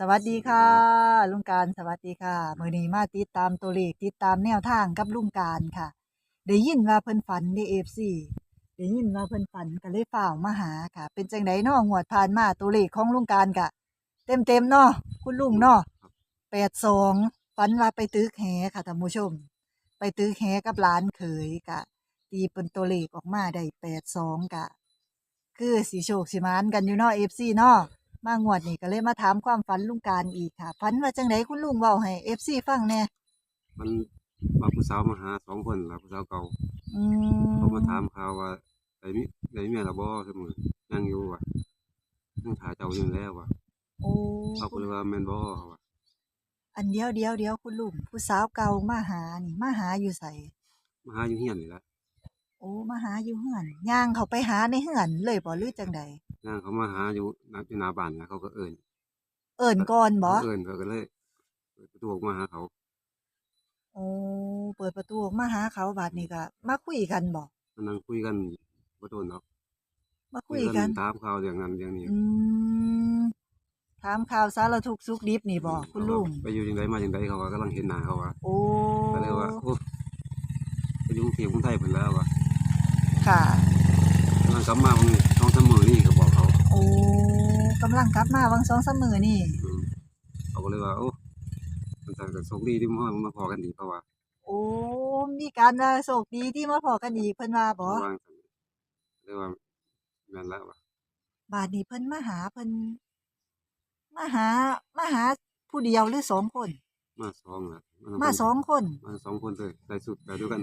สวัสดีค่ะ ลุงการสวัสดีค่ะมื้อนี้มาติดตามตัวเลขติดตามแนวทางกับลุงการค่ะได้ยินว่าเพิ่นฝันใน FC ได้ยินว่าเพิ่นฝันก็เลยฟ้าวมาหาค่ะ เป็นจังไดเนาะงวดผ่านมาตัวเลขของลุงการกะ เต็มๆเนาะคุณลุงเนาะ82ฝันว่าไปตึกแหค่ะท่านผู้ชม ไปตึกแหกับหลานเขยกะ ตีเป็นตัวเลขออกมาได้82กะ คือสิโชคสิมานกันอยู่เนาะ FC เนาะ มางวดนี้ก็เลยมาถามความฝันลุงการอีกค่ะฝันว่าจังไดคุณลุงเว้าให้ FC ฟังแหน่มันมาผู้สาวมาหาสองคนล่ะผู้สาวเก่าอืมเขามาถามข่าวว่าไอ้มิไอ้เมียละบ่เสมอยังอยู่ว่ะยังถ่าเจ้าอยู่แล้วว่ะโอ้เขาก็เลยว่าแม่นบ่เขาว่าอันเดียวเดียวเดียวคุณลุงผู้สาวเก่ามาหานี่มาหาอยู่ไสมาหาอยู่เฮียนนี่ล่ะโอ้มาหาอยู่เฮือนย่างเขาไปหาในเฮือนเลยบ่หรือจังใดนางเขามาหาอยู่นักอยู่หน้าบ้านนะเขาก็เอิ้นเอิ้นก่อนบ่เอิ้นเขาก็เลยเปิดประตูออกมาหาเขาโอ้เปิดประตูออกมาหาเขาบัดนี้ก็มาคุยกันบ่มานั่งคุยกันบ่โดนหรอกมาคุยกันถามข่าวอย่างนั้นอย่างนี้อืมถามข่าวสารทุกข์สุขดิบนี่บ่คุณลุงไปอยู่จังไดมาจังไดเขาว่ากำลังเห็นหน้าเขาว่าโอ้ก็เลยว่าโอ้ไปอยู่กรุงเทพกรุงไทยเพิ่นแล้วว่ะ ค่ะ กำลังกลับมาวันนี้ต้องสามมื้อนี้ก็บอกเขาโอ้กำลังกลับมาวังสองสามมือนี่ อืมเขาก็เลยว่าโอ้มันสั่งกับโชคดีที่มามาพอกันดีเพราะว่าโอ้มีการว่าโชคดีที่มาพอกันอีกเพิ่นว่าบ่วางสั่นเรียกว่าแม่นแล้วว่าบาดนี้เพิ่นมาหาเพิ่นมาหามาหาผู้เดียวหรือสองคน มาสองล่ะมาสองคนมาสองคนเลยใส่สุดแบบเดียวกัน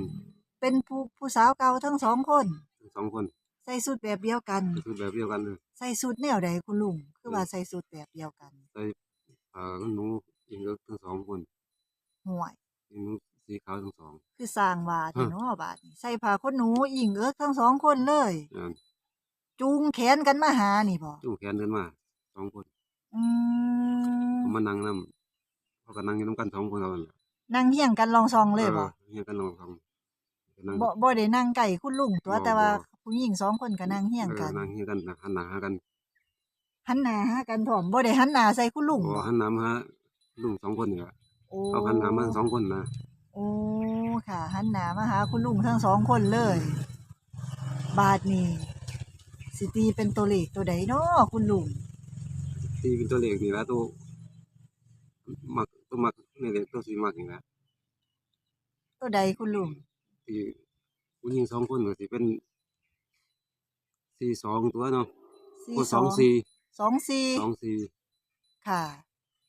เป็นผู้ผู้สาวเก่าทั้งสองคนทั้งสองคนใส่สุดแบบเดียวกันใส่สุดแบบเดียวกันเลยใส่สุดแนวใดคุณลุง คือว่าใส่สุดแบบเดียวกัน ใส่เอ่อหนูอิงก็ทั้งสองคนห่วย อิงหนูสีขาวทั้งสองคือสร้างว่าแต่เนาะบาดนี้ใส่ผ้าขนหนูอิงเอิกทั้งสองคนเลยอย่างนั้นจูงแขนกันมาหานี่บ่จูงแขนเดินมาสองคนอืมเขามานั่งนํเขาก็นั่งอยู่นํกันสองคนเอานั่นแหละนั่งเฮียงกันลองซองเลยบ่ ออเฮียกันลองสอง นั่งบ่บ่ได้นั่งไก่คุณลุงตัวบ่แต่ว่าบ่ ผู้หญิงสองคนก็นั่งเฮียงกันออนั่งเฮียงกันน่ะหันหน้าหากันหันหน้าหากันพร้อมบ่ได้หันหน้าใส่คุณลุงโอ้บ่หันหน้ามาหาลุงสองคนนี่แหละโอ้เขาหันหน้ามาทั้งสองคนนะโอ้ค่ะ หันหน้ามาหาคุณลุงทั้งสองคนเลย บาดนี้สิตีเป็นตัวเลขตัวใดเนาะคุณลุงที่เป็นตัวเลขนี่แหละตัวมักตัวมักนี่แหละตัวสีมักนี่แหละตัวใดคุณลุง ที่ผู้หญิงสองคนก็สิเป็นสี่สองตัวเนาะโอ้สองสี่สองสี่สองสี่ค่ะ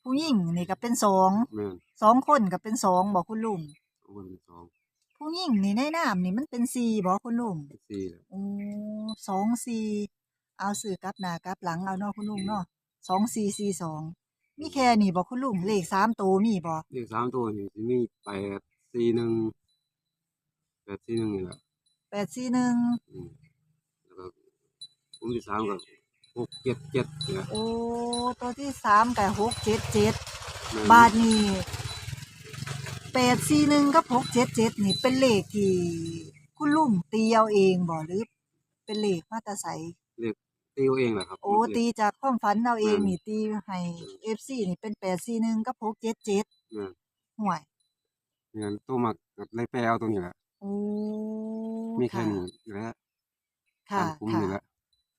ผู้หญิงนี่ก็เป็นสองแม่นสองคนก็เป็นสองบอกคุณลุงสองคนเป็นสองผู้หญิงนี่ในน้ำนี่มันเป็นสี่บอกคุณลุงเป็นสี่แหละโอ้สองสี่เอาสื่อกลับหน้ากลับหลังเอาเนาะคุณลุงเนาะสองสี่สี่สองมีแค่นี้บอกคุณลุงเลขสามตัวมีบอเลขสามตัวนี่สิมีแปดสี่หนึ่ง แปดสี่หนึ่งนี่แหละแปดสี่หนึ่งอืมแล้วก็ผมที่สามก็หกเจ็ดเจ็ดเนี่ยโอ้ตัวที่สามกับหกเจ็ดเจ็ดแม่นบาทนี่แปดสี่หนึ่งกับหกเจ็ดเจ็ดนี่เป็นเลขที่ คุณลุงตีเอาเองบ่หรือ เป็นเลขมาแตาใสตีเอาเองแหละครับโอ้ตีจากความฝันเอาเองแม่นนี่ตีให้เอฟซีนี่เป็นแปดสี่หนึ่งกับหกเจ็ดเจ็ดแม่นห่วยงั้นตัวมักกับไล่แปลเอาตรงนี้แหละ โอ้มีแค่ค่ะ นี้แหละค่ะตามคุ้มค่ะนี่แหละ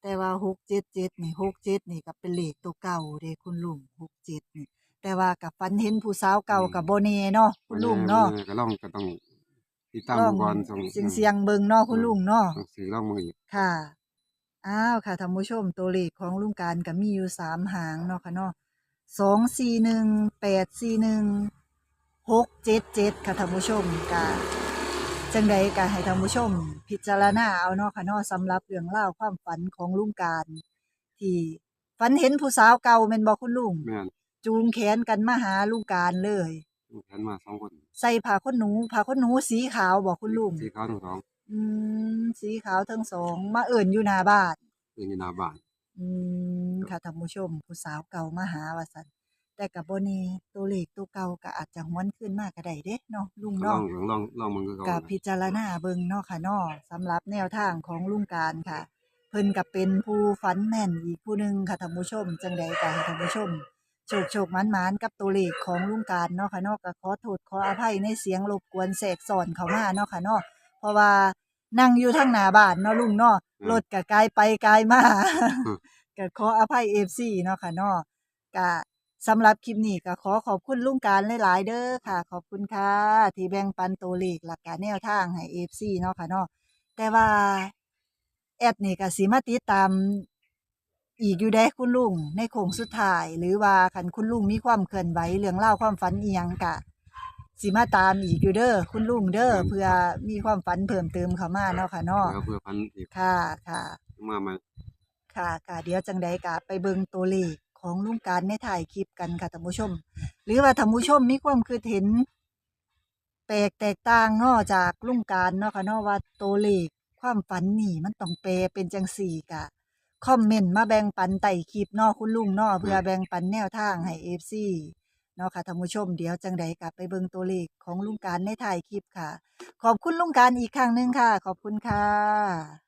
แต่ว่าหกเจ็ดเจ็ดนี่หกเจ็ดนี่ก็เป็นเลขตัวเก่าเด้คุณลุงหกเจ็ดนี่ แต่ว่ากับฝันเห็นผู้สาวเก่ากับโบเน่เนาะคุณลุงเนาะแม่ก็ลองก็ต้องติดตามลองก่อนส่งเสียงเสียงๆเบิ่งเนาะคุณลุงเนาะ ต้องซื้อลองมืออีก ค่ะ อ้าวค่ะท่านผู้ชมตัวเลขของลุงการก็มีอยู่สามหางเนาะค่ะเนาะสองสี่หนึ่งแปดสี่หนึ่งหกเจ็ดเจ็ดค่ะท่านผู้ชมกะ จังใดกะให้ท่านผู้ชม พิจารณาเอาเนาะค่ะเนาะสำหรับเรื่องเล่าวความฝันของลุงการ ที่ฝันเห็นผู้สาวเก่าแม่นบอกคุณลุง แม่นจูงแขนกันมาหาลุงการเลย ลูกแขนมาสองคนใส่ผ้าขนหนูผ้าขนหนูสีขาวบอกคุณลุงสีขาวทั้งสองอืมสีขาวทั้งสองมาเอิ่นอยู่หน้าบ้านคืออยู่หน้าบ้านอืมค่ะท่านผู้ชม ผู้สาวเก่ามาหาว่าซั่น แต่กับบ่แน่ตัวเลขตัวเก่าก็อาจจะหวนขึ้นมาก็ได้เด้เนาะลุงลอเนาะงลองลองมึงคือเขากับพิจารณาเบิ่งเนาะค่ะเนาะสำหรับแนวทางของลุงการค่ะ เพิ่นก็เป็นผู้ฝันแม่นอีกผู้หนึงค่ะท่านผู้ชม จังใดก็ให้ท่านผู้ชมโชคโชคหมานๆกับตัวเลขของลุงการเนาะค่ะเนาะก็ขอโทษขออภัยในเสียงรบกวนแทรกซ้อนเข้ามาเนาะค่ะเนาะเพราะว่านั่งอยู่ทางหน้าบ้านเนาะลุงเนาะรถก็ไกลไปไกลมา ก็ขออภัย FC เนาะค่ะเนาะก็ สำหรับคลิปนี้ก็ขอขอบคุณลุงการหลาย ๆ เด้อค่ะ ขอบคุณค่ะ ที่แบ่งปันตัวเลขหลักการแนวทางให้ FC เนาะค่ะเนาะแต่ว่า แอดนี่ก็สิมาติดตามอีกอยู่เด้คุณลุงในโค้งสุดท้าย หรือว่าคันคุณลุงมีความเคลื่อนไหวเรื่องเล่าวความฝันอีหยังกะสิมาตามอีกอยู่เด้อคุณลุงเด้อเพื่อมีความฝันเพิ่มเติมเข้ามาเนาะค่ะเนาะแล้วเพื่อพันอีกค่ะค่ะ มามาค่ะค่ะเดี๋ยวจังใดกะไปเบิ่งตัวเลข ของลุงการในถ่ายคลิปกันค่ะท่านผู้ชม หรือว่าท่านผู้ชมมีความคิดเห็นแปลกแตกต่างเนาะจากลุงการเนาะค่ะเนาะว่าตัวเลขความฝันนี่มันต้องแปลเป็นจังสี่กะคอมเมนต์มาแบ่งปันใต้คลิปเนาะคุณลุงเนาะเพื่อแบ่งปันแนวทางให้ FC เนาะค่ะท่านผู้ชมเดี๋ยวจังใดกลับไปเบิ่งตัวเลขของลุงการในถ่ายคลิปค่ะ ขอบคุณลุงการอีกครั้งหนึงค่ะ ขอบคุณค่ะ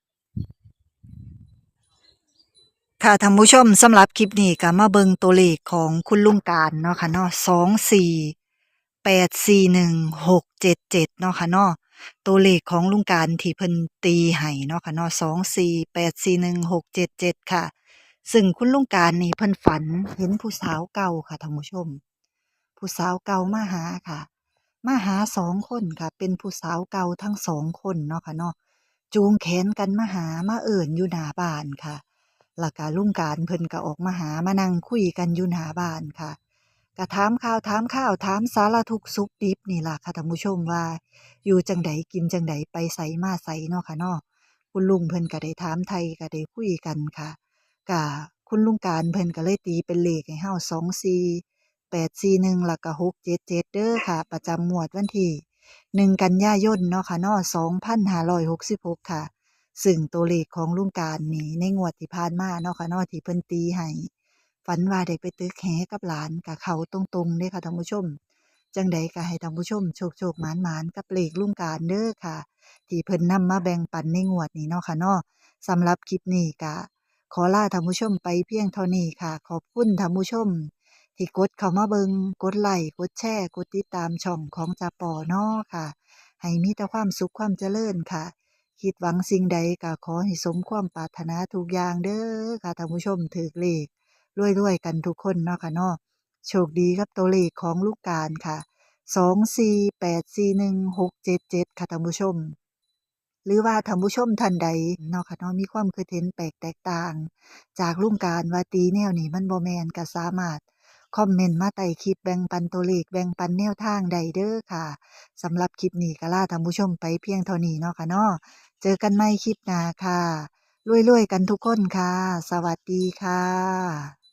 ค่ะท่านผู้ชมสำหรับคลิปนี้ก็มาเบิงตัวเลขของคุณลุงการเนาะค่ะเนาะสองสี่แปดสี่หนึ่งหกเจ็ดเจ็ดเนาะค่ะเนาะตัวเลขของลุงการที่เพิ่นตีให้เนาะค่ะเนาะสองสี่แปดสี่หนึ่งหกเจ็ดเจ็ดค่ะ ซึ่งคุณลุงการนี่เพิ่นฝันเห็นผู้สาวเก่าค่ะท่านผู้ชม ผู้สาวเก่ามาหาค่ะ มาหาสองคนค่ะ เป็นผู้สาวเก่าทั้งสองคนเนาะค่ะเนาะจูงแขนกันมาหามาเอิ่นอยู่หน้าบ้านค่ะ แล้วก็ลุงการเพิ่นก็ออกมาหามานั่งคุยกันอยู่หน้าบ้านค่ะก็ถามข่าวถามข่าวถามสารทุกข์สุขดิบนี่ล่ะค่ะท่านผู้ชมว่า อยู่จังใดกินจังใดไปไสมาไสเนาะค่ะเนาะคุณลุงเพิ่นก็ได้ถามไทยก็ได้คุยกันค่ะก็คุณลุงการเพิ่นก็เลยตีเป็นเลขให้เฮา24 841แปดสี่หนึ่งหล้วก็677เด้อค่ะ ประจำงวดวันที่1กันยายนเนาะค่ะเนาะ2566ค่ะ ซึ่งตัวเลขของลุงการนี่ในงวดที่ผ่านมาเนาะค่ะเนาะที่เพิ่นตีให้ฝันว่าได้ไปตึกแหกับหลานกับเขาตรงๆเด้ค่ะท่านผู้ชม จังใดก็ให้ท่านผู้ชมโชคโชคหมานหมานกับเลขลุงการเด้อค่ะ ที่เพิ่นนำมาแบ่งปันในงวดนี้เนาะค่ะเนาะสำหรับคลิปนี้ก็ขอลาท่านผู้ชมไปเพียงเท่านี้ค่ะ ขอบคุณท่านผู้ชม ที่กดเข้ามาเบิงกดไลค์กดแชร์กดติดตามช่องของจ่าปอเนาะค่ะ ให้มีแต่ความสุขความเจริญค่ะ คิดหวังสิ่งใดก็ขอให้สมความปรารถนาทุกอย่างเด้อค่ะท่านผู้ชมถือเลขรวยๆกันทุกคนเนาะค่ะเนาะโชคดีกับตัวเลขของลูกการค่ะสองสี่แปดสี่หนึ่งหกเจ็ดเจ็ดค่ะท่านผู้ชม หรือว่าท่านผู้ชมท่านใดเนาะค่ะเนาะมีความคิดเห็นแปลกแตกต่าง จากลุงการว่าตีแนวนี้มันบ่แมนก็สามารถ คอมเมนต์มาใต้คลิปแบ่งปันตัวเลขแบ่งปันแนวทางใดเด้อค่ะสำหรับคลิปนี้ก็ลาท่านผู้ชมไปเพียงเท่านี้เนาะค่ะเนาะเจอกันใหม่คลิปหน้าค่ะรวยๆกันทุกคนค่ะ สวัสดีค่ะ